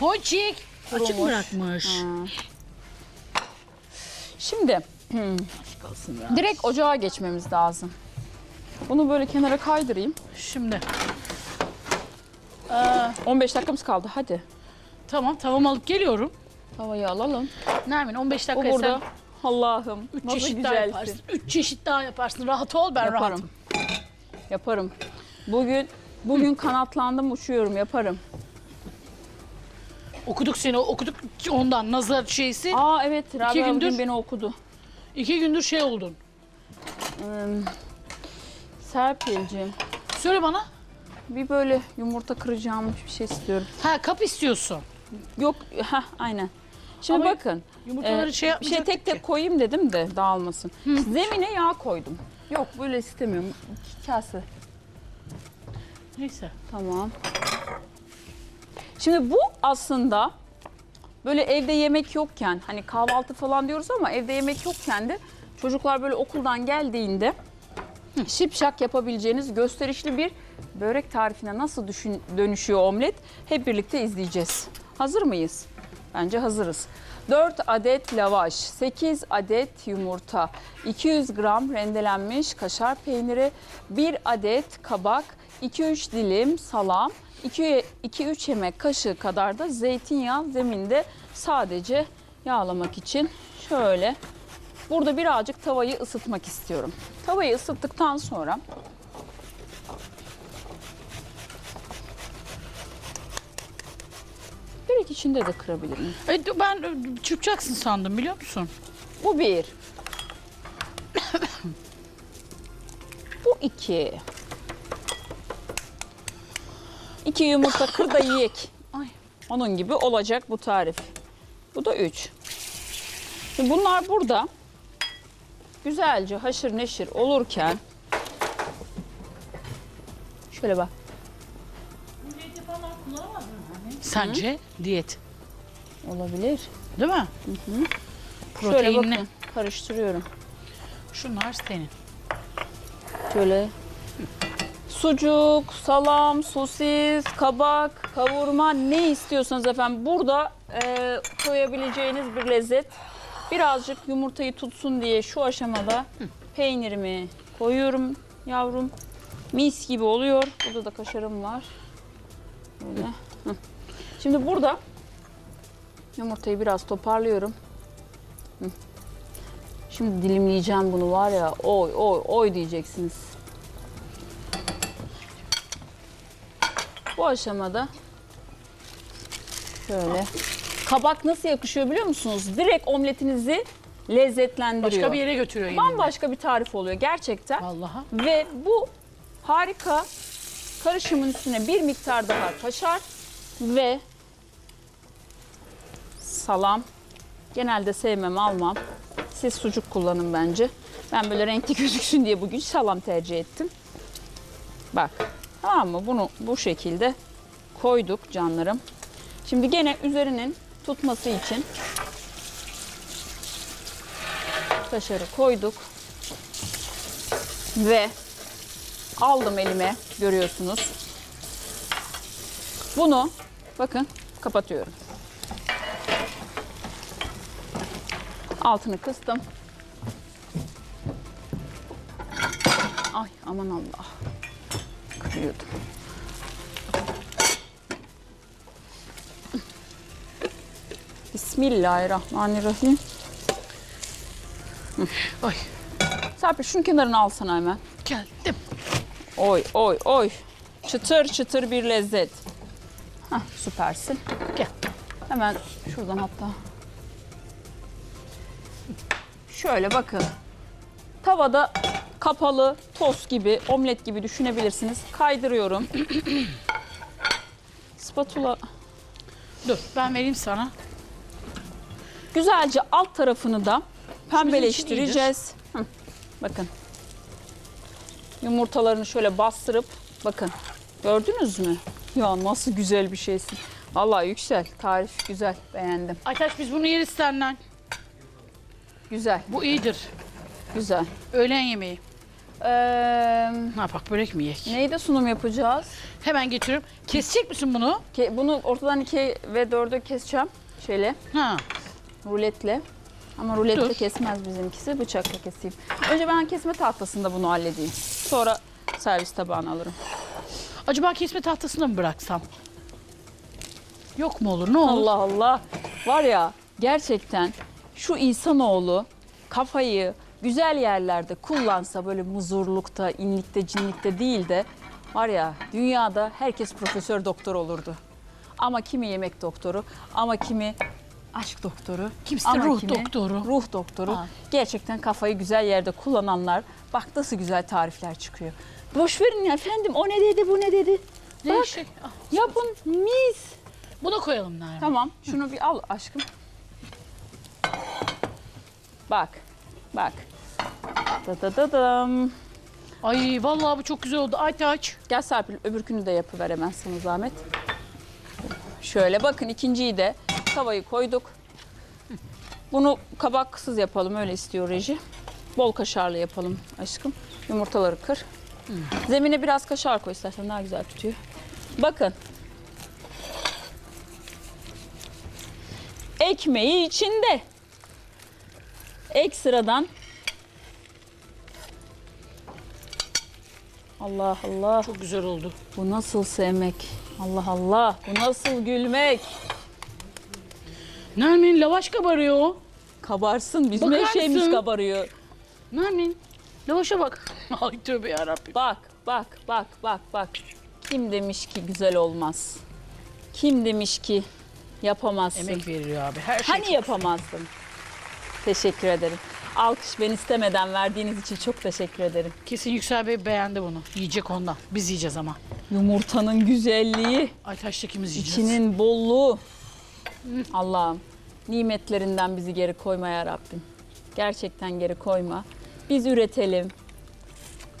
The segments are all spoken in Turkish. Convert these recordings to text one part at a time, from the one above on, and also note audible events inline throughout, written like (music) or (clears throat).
Ponçik. Açık Kurumuş. bırakmış. Şimdi Kalsın ya. direkt ocağa geçmemiz lazım. Bunu böyle kenara kaydırayım. Şimdi. 15 dakikamız kaldı hadi. Tamam tavamı alıp geliyorum. Tavayı alalım. Nermin 15 Bu dakika burada. Allah'ım Üç nasıl çeşit daha güzelsin. yaparsın. Üç çeşit daha yaparsın. Rahat ol ben Yaparım. rahatım. Yaparım. Bugün bugün kanatlandım uçuyorum yaparım. Okuduk seni okuduk ondan nazar şeysi. Aa evet Rabia bugün gündür- beni okudu. İki gündür şey oldun. Hmm. Serpil'ciğim Söyle bana. bir böyle yumurta kıracağım bir şey istiyorum. Ha kap istiyorsun. Yok ha aynen. Şimdi Ama bakın Yumurtaları e, şey bir şey tek tek koyayım dedim de dağılmasın. Zemine yağ koydum. Yok böyle istemiyorum. İki kase. Neyse. Tamam. Şimdi bu aslında böyle evde yemek yokken hani kahvaltı falan diyoruz ama evde yemek yokken de çocuklar böyle okuldan geldiğinde şipşak yapabileceğiniz gösterişli bir börek tarifine nasıl düşün, dönüşüyor omlet hep birlikte izleyeceğiz. Hazır mıyız? Bence hazırız. 4 adet lavaş, 8 adet yumurta, 200 gram rendelenmiş kaşar peyniri, 1 adet kabak, 2-3 dilim salam, 2-3 yemek kaşığı kadar da zeytinyağı zeminde sadece yağlamak için şöyle Burada birazcık tavayı ısıtmak istiyorum. Tavayı ısıttıktan sonra direkt içinde de kırabilirim. E, ben e, çırpacaksın sandım biliyor musun? Bu bir. Bu iki. İki yumurta kır da yiyek. Ay. Onun gibi olacak bu tarif. Bu da üç. Şimdi bunlar burada güzelce haşır neşir olurken şöyle bak. Sence diyet. Olabilir. Değil mi? Şöyle Proteinli. bakın karıştırıyorum. Şunlar senin. Şöyle sucuk, salam, sosis, kabak, kavurma ne istiyorsanız efendim burada e, koyabileceğiniz bir lezzet. Birazcık yumurtayı tutsun diye şu aşamada peynirimi koyuyorum yavrum. Mis gibi oluyor. Burada da kaşarım var. Böyle. Hı. Şimdi burada yumurtayı biraz toparlıyorum. Şimdi dilimleyeceğim bunu var ya oy oy oy diyeceksiniz. Bu aşamada şöyle kabak nasıl yakışıyor biliyor musunuz? Direkt omletinizi lezzetlendiriyor. Başka bir yere götürüyor yine. Bambaşka bir tarif oluyor gerçekten. Vallahi. Ve bu harika karışımın üstüne bir miktar daha kaşar ve salam. Genelde sevmem almam. Siz sucuk kullanın bence. Ben böyle renkli (laughs) gözüksün diye bugün salam tercih ettim. Bak tamam mı? Bunu bu şekilde koyduk canlarım. Şimdi gene üzerinin tutması için kaşarı koyduk. Ve aldım elime görüyorsunuz. Bunu bakın kapatıyorum. Altını kıstım. Ay aman Allah. Kırıyordum. Bismillahirrahmanirrahim. Ay Serpil şunun kenarını alsana hemen. geldim. Oy oy oy. Çıtır çıtır bir lezzet. Hah süpersin. Gel. Hemen şuradan hatta. Şöyle bakın. Tavada kapalı tost gibi, omlet gibi düşünebilirsiniz. Kaydırıyorum. (clears throat) Spatula Dur ben vereyim sana. güzelce alt tarafını da pembeleştireceğiz. Hı, Bakın. Yumurtalarını şöyle bastırıp bakın. Gördünüz mü? Ya nasıl güzel bir şeysin. Vallahi yüksel. Tarif güzel. Beğendim. Aytaç biz bunu yeriz senden. Güzel. Bu iyidir. Güzel. Öğlen yemeği. Ee, Ne yapak börek mi yiyek? neyde sunum yapacağız? Hemen getiriyorum. Kesecek misin bunu? Ke- bunu ortadan ikiye ve dörde keseceğim. Şöyle Ha. ruletle. Ama ruletle Dur. kesmez bizimkisi. Bıçakla keseyim. Önce ben kesme tahtasında bunu halledeyim. Sonra servis tabağına alırım. Acaba kesme tahtasında mı bıraksam? Yok mu olur? Ne olur? Allah Allah. Var ya gerçekten şu insanoğlu kafayı güzel yerlerde kullansa böyle muzurlukta, inlikte, cinlikte değil de var ya dünyada herkes profesör doktor olurdu. Ama kimi yemek doktoru, ama kimi aşk doktoru, Kimisi de ama ruh kimi doktoru. Ruh doktoru. Ha. Gerçekten kafayı güzel yerde kullananlar bak nasıl güzel tarifler çıkıyor. Boş verin ya efendim o ne dedi bu ne dedi. Bak Değişik. Ah, yapın mis. Bunu koyalım Nermin. Tamam şunu bir al aşkım. Bak bak. Da da da dam. Ay vallahi bu çok güzel oldu. Aç aç. Gel Serpil öbürkünü de yapıver hemen sana zahmet. Şöyle bakın ikinciyi de tavayı koyduk. Bunu kabaksız yapalım öyle istiyor reji. Bol kaşarlı yapalım aşkım. Yumurtaları kır. Zemine biraz kaşar koy istersen daha güzel tutuyor. Bakın. Ekmeği içinde. Ekstradan Allah Allah. Çok güzel oldu. Bu nasıl sevmek? Allah Allah. Bu nasıl gülmek? Nermin lavaş kabarıyor. Kabarsın. Bizim Bakar her şeyimiz mısın? kabarıyor. Nermin lavaşa bak. (laughs) Ay tövbe yarabbim. Bak, bak, bak, bak, bak. Kim demiş ki güzel olmaz? Kim demiş ki yapamazsın? Emek veriliyor abi. Her şey. Hani yapamazdın? Teşekkür ederim. Alkış ben istemeden verdiğiniz için çok teşekkür ederim. Kesin Yüksel Bey beğendi bunu. Yiyecek ondan. Biz yiyeceğiz ama. Yumurtanın güzelliği, Aytaş'takimiz yiyeceğiz. içinin bolluğu. Allah'ım nimetlerinden bizi geri koyma ya Rabbim. Gerçekten geri koyma. Biz üretelim,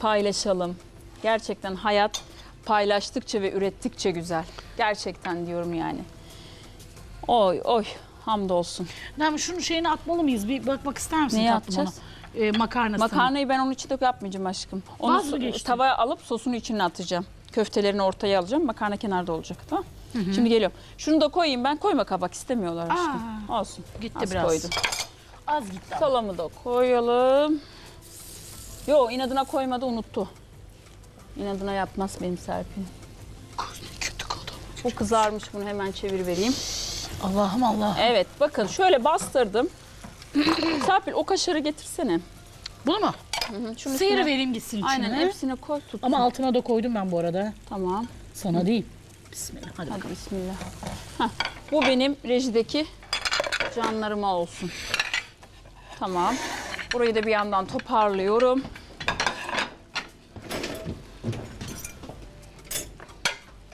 paylaşalım. Gerçekten hayat paylaştıkça ve ürettikçe güzel. Gerçekten diyorum yani. Oy oy hamdolsun. Nermin şunun şeyini atmalı mıyız? Bir bakmak ister misin Neyi tatlım atacağız? Ee, makarnasını. Makarnayı ben onun içinde yapmayacağım aşkım. Onu Vaz mı so- geçtin? tavaya alıp sosun içine atacağım. Köftelerini ortaya alacağım. Makarna kenarda olacak tamam Şimdi geliyorum. Şunu da koyayım ben. Koyma kabak istemiyorlar aşkım. Olsun. Gitti Az biraz. koydum. Az gitti ama. Salamı da koyalım. Yo inadına koymadı unuttu. İnadına yapmaz benim Serpil. Kötü kaldı. Bu kızarmış bunu hemen çevir vereyim. Allah'ım Allah. Evet bakın şöyle bastırdım. Serpil o kaşarı getirsene. Bunu mu? Hı, Şunu Sıyırı üstüne- vereyim gitsin içine. Aynen hepsine koy tut. Ama altına da koydum ben bu arada. Tamam. Sana değil. Bismillah. Hadi, Hadi bakalım. bismillah. Heh, bu benim rejideki canlarıma olsun. Tamam. Burayı da bir yandan toparlıyorum.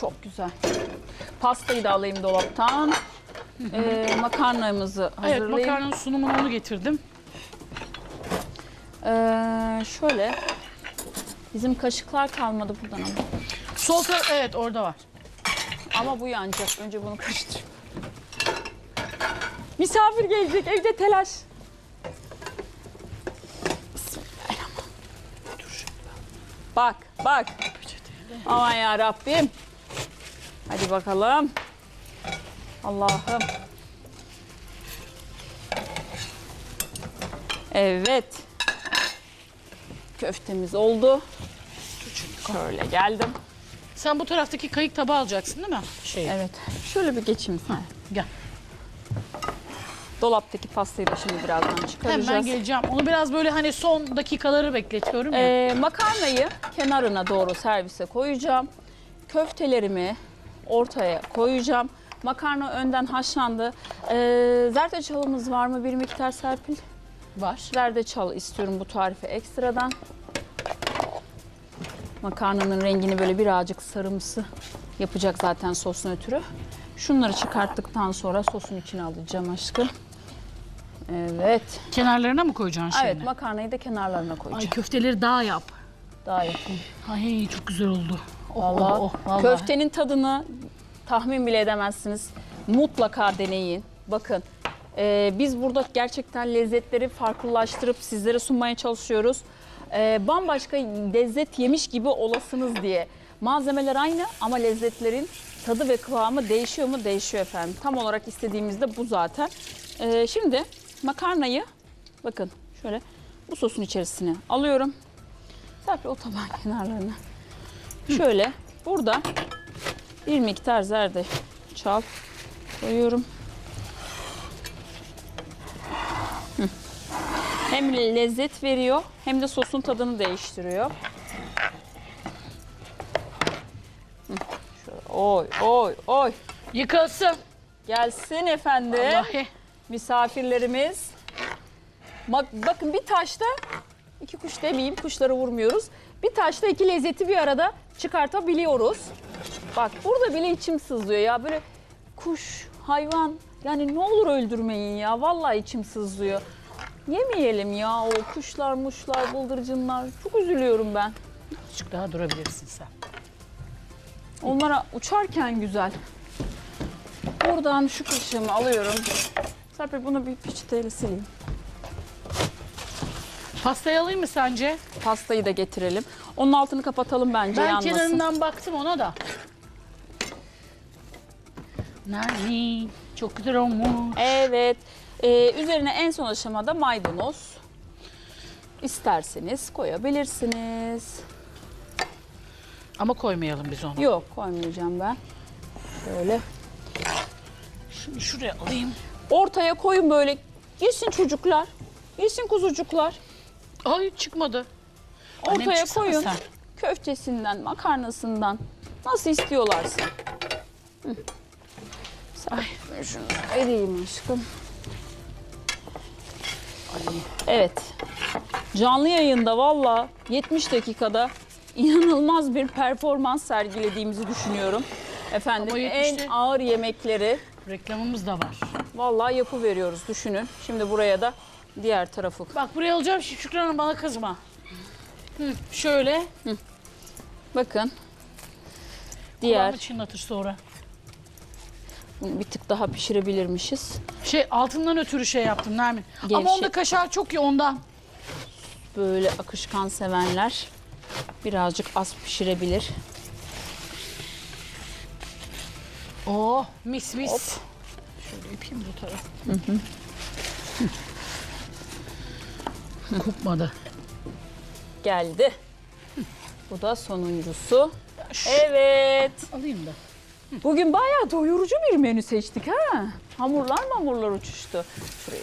Çok güzel. Pastayı da alayım dolaptan. Ee, makarnamızı Evet hazırlayayım. makarnanın sunumunu onu getirdim. Ee, şöyle. Bizim kaşıklar kalmadı buradan ama. Sol taraf evet orada var. Ama bu yanacak. Önce bunu karıştır. Misafir gelecek. Evde telaş. Bak, bak. Aman ya Rabbim. Hadi bakalım. Allah'ım. Evet. Köftemiz oldu. Şöyle geldim. Sen bu taraftaki kayık tabağı alacaksın değil mi? Şey. Evet. Şöyle bir geçeyim sen. Gel. Dolaptaki pastayı da şimdi birazdan çıkaracağız. Hemen geleceğim. Onu biraz böyle hani son dakikaları bekletiyorum ya. Ee, makarnayı kenarına doğru servise koyacağım. Köftelerimi ortaya koyacağım. Makarna önden haşlandı. Ee, zerdeçalımız var mı bir miktar Serpil? var. Zerdeçal istiyorum bu tarife ekstradan. Makarnanın rengini böyle birazcık sarımsı yapacak zaten sosun ötürü. Şunları çıkarttıktan sonra sosun içine alacağım aşkım. Evet. Kenarlarına mı koyacaksın şeyini? Evet makarnayı da kenarlarına Ay koyacağım. köfteleri daha yap. Daha yapayım. Ay çok güzel oldu. Oh, Vallahi, oh, oh, vallahi. köftenin tadını tahmin bile edemezsiniz. Mutlaka deneyin. Bakın e, biz burada gerçekten lezzetleri farklılaştırıp sizlere sunmaya çalışıyoruz. e, bambaşka lezzet yemiş gibi olasınız diye. Malzemeler aynı ama lezzetlerin tadı ve kıvamı değişiyor mu? Değişiyor efendim. Tam olarak istediğimizde bu zaten. E, şimdi makarnayı bakın şöyle bu sosun içerisine alıyorum. Serpil o tabağın (laughs) kenarlarına. Şöyle burada bir miktar zerdeçal koyuyorum. Hem lezzet veriyor hem de sosun tadını değiştiriyor. Oy oy oy. Yıkılsın. Gelsin efendim Vallahi. misafirlerimiz. Bak, bakın bir taşta iki kuş demeyeyim kuşları vurmuyoruz. Bir taşta iki lezzeti bir arada çıkartabiliyoruz. Bak burada bile içim sızlıyor ya böyle kuş, hayvan yani ne olur öldürmeyin ya vallahi içim sızlıyor. Yemeyelim ya o kuşlar muşlar bıldırcınlar çok üzülüyorum ben. Azıcık daha durabilirsin sen. Onlara uçarken güzel. Buradan şu kaşığımı alıyorum. Serpil bunu bir peçeteyle sileyim. Pastayı alayım mı sence? Pastayı da getirelim. Onun altını kapatalım bence Ben yanmasın. kenarından baktım ona da. Nermin çok güzel olmuş. Evet. Ee, üzerine en son aşamada maydanoz. İsterseniz koyabilirsiniz. Ama koymayalım biz onu. Yok koymayacağım ben. Böyle. Şunu şuraya alayım. Ortaya koyun böyle. Yesin çocuklar. Yesin kuzucuklar. Ay çıkmadı. Annem Ortaya çıksana koyun. sen. Köftesinden, makarnasından. Nasıl istiyorlarsa. Hı. Ay, şunu vereyim aşkım. Evet. Canlı yayında valla 70 dakikada inanılmaz bir performans sergilediğimizi düşünüyorum. Efendim Ama en 70'te ağır yemekleri Reklamımız da var. vallahi yapıveriyoruz düşünün. Şimdi buraya da diğer tarafı. Bak buraya alacağım şimdi Şükran Hanım bana kızma. Hı, şöyle. Bakın. Diğer. Diğer çınlatır sonra. bunu bir tık daha pişirebilirmişiz. Şey altından ötürü şey yaptım Nermin. Ama Gevşek. onda kaşar çok ya ondan. Böyle akışkan sevenler birazcık az pişirebilir. Oh mis mis. Şöyle yapayım bu taraf. Kopmadı. Geldi. Bu da sonuncusu. Şu- Evet. Alayım da. Bugün bayağı doyurucu bir menü seçtik ha. Hamurlar mamurlar uçuştu. Şurayı